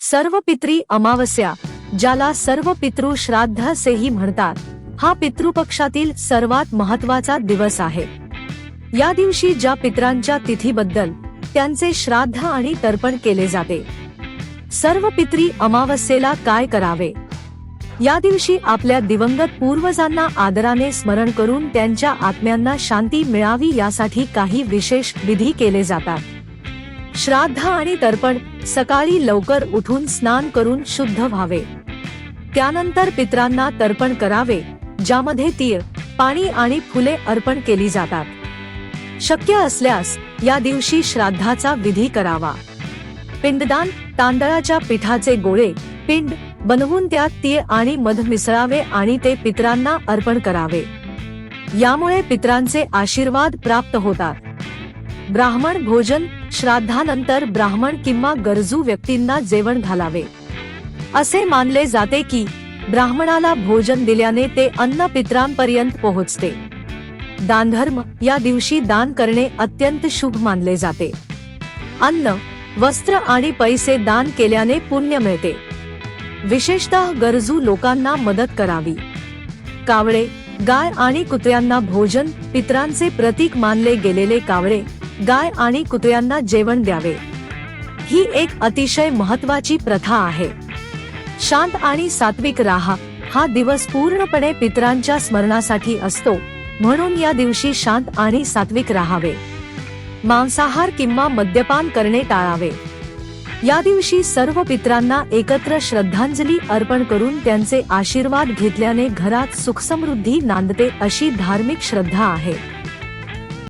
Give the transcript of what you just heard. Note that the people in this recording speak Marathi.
सर्व पित्री अमावस्या ज्याला सर्व पितृ श्राद्ध असेही म्हणतात हा पितृपक्षातील सर्वात महत्त्वाचा दिवस आहे. या दिवशी ज्या पित्रांच्या तिथीबद्दल त्यांचे श्राद्ध आणि तर्पण केले जाते. सर्व पित्री अमावस्येला काय करावे? या दिवशी आपल्या दिवंगत पूर्वजांना आदराने स्मरण करून त्यांच्या आत्म्यांना शांती मिळावी यासाठी काही विशेष विधी केले जातात. श्राद्ध आणि तर्पण सकाळी लवकर उठून स्नान करून शुद्ध व्हावे. त्यानंतर पित्रांना तर्पण करावे ज्यामध्ये तीळ पाणी आणि फुले अर्पण केली जातात. शक्य असल्यास या दिवशी श्राद्धाचा विधी करावा. पिंडदान तांदळाच्या पिठाचे गोळे पिंड बनवून त्यात तीळ आणि मध मिसळावे आणि ते पित्रांना अर्पण करावे. यामुळे पित्रांचे आशीर्वाद प्राप्त होतात. ब्राह्मण भोजन श्राद्धानंतर ब्राह्मण किंवा गरजू व्यक्तींना जेवण घालावे. असे मानले जाते की ब्राह्मणाला भोजन दिल्याने ते अन्न पित्रांपर्यंत पोहोचते. दानधर्म या दिवशी दान करणे अत्यंत शुभ मानले जाते. अन्न वस्त्र आणि पैसे दान केल्याने पुण्य मिळते. विशेषतः गरजू लोकांना मदत करावी. कावळे गाय आणि कुत्र्यांना भोजन पित्रांचे प्रतीक मानले गेलेले कावळे गाय आणि कुत्र्यांना जेवण द्यावे. ही एक अतिशय महत्वाची प्रथा आहे. शांत आणि सात्विक राहा हा दिवस पूर्णपणे पितरांच्या स्मरणासाठी असतो म्हणून या दिवशी शांत आणि सात्विक राहावे. मांसाहार किंवा मद्यपान करणे टाळावे. या दिवशी सर्व पित्रांना एकत्र श्रद्धांजली अर्पण करून त्यांचे आशीर्वाद घेतल्याने घरात सुखसमृद्धी नांदते अशी धार्मिक श्रद्धा आहे.